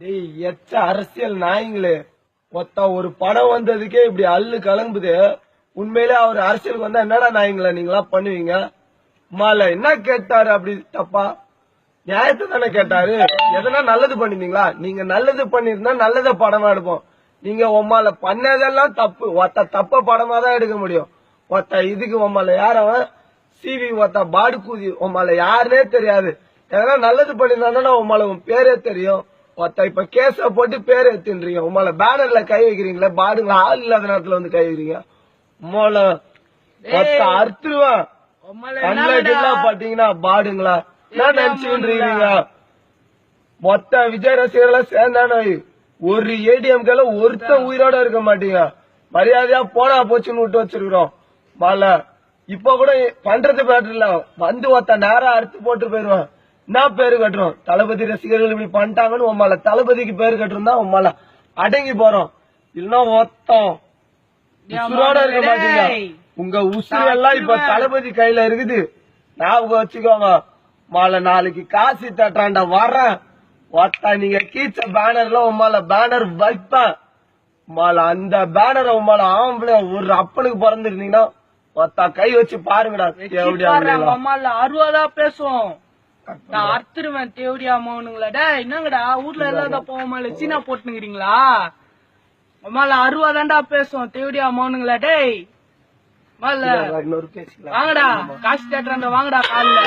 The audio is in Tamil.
டேய் எச்ச அரசியல் நாய்ங்களே. ஒத்த ஒரு படம் வந்ததுக்கே இப்படி அல்லு கலங்குது. உண்மையிலே அவர் அரசியலுக்கு வந்தா என்னடா நாய்ங்களா நீங்களா பண்ணுவீங்க? மால என்ன கேட்டாரு அப்படி தப்பா? நியாயத்தை தானே கேட்டாரு. எதனா நல்லது பண்ணிருந்தீங்களா? நீங்க நல்லது பண்ணிருந்தா நல்லத படமா எடுப்போம். நீங்க உம்மால பண்ணதெல்லாம் தப்பு. ஒத்த தப்ப படமா தான் எடுக்க முடியும். ஒத்த இதுக்கு உம்மால யார் அவன்? சிவி ஒத்த பாடு கூதி உம்மால யாருனே தெரியாது. எதனா நல்லது பண்ணிருந்தாங்கன்னா உம்மால உன் பேரே தெரியும். ஒத்த இப்ப கேஸ போட்டு பேர் எடுத்துன்றீங்க உம்மால பேனர்ல கை வைக்கிறீங்களே பாடுங்களா ஆள் இல்லாத நேரத்துல வந்து கை வைக்கிறீங்க. உம்மால ஒத்த அறுத்துருவான் பாத்தீங்கன்னா பாடுங்களா? என்ன நினைச்சுட்டு மொத்த விஜய் ரசிகர்கள் சேர்ந்தானே. ஒரு ஏடிஎம்கல ஒருத்தன் உயிரோட இருக்க மாட்டீங்க. மரியாதையா போனா போச்சுன்னு விட்டு வச்சிருக்கிறோம். மால இப்ப கூட பண்றது பேட்டர் இல்ல வந்து ஒருத்த நேரம் அறுத்து போட்டு போயிருவான் என்ன பேரு கட்டுறோம். தளபதி ரசிகர்கள் இப்படி பண்ணிட்டாங்கன்னு உம்மால தளபதிக்கு பேரு கட்டுறோம் தான் உம்மால அடங்கி போறோம். இல்லன்னா ஒத்தம். உசுரோட இருக்க மாட்டீங்க. உங்க உசுறு எல்லாம் இப்ப தளபதி கையில இருக்குது. ஞாபகம் வச்சுக்கோங்க. மாலை நாளைக்கு காசு தட்டாண்ட வர்றேன். ஒத்தா நீங்க கீச்ச பேனர்ல உமால பேனர் வைப்பேன். மாலை அந்த பேனரை உமால ஆம்பளை ஒரு அப்பனுக்கு பிறந்திருந்தீங்கன்னா ஒத்தா கை வச்சு பாருங்கடா. எப்படியா அறுபதா பேசுவோம் நான் அறுத்துருவேன் தேவடியா மௌனுங்களா டேய் என்னங்கடா? ஊர்ல இல்லாத போவோமால சீனா போட்டுனுங்கிறீங்களா? அம்மால அறுபதாண்டா பேசுவோம் தேவடியா மௌனுங்களா டேய் அம்மால இன்னொரு பேசிக்கலாம் வாங்கடா காசு தேட்டறாண்ட வாங்கடா காலைல.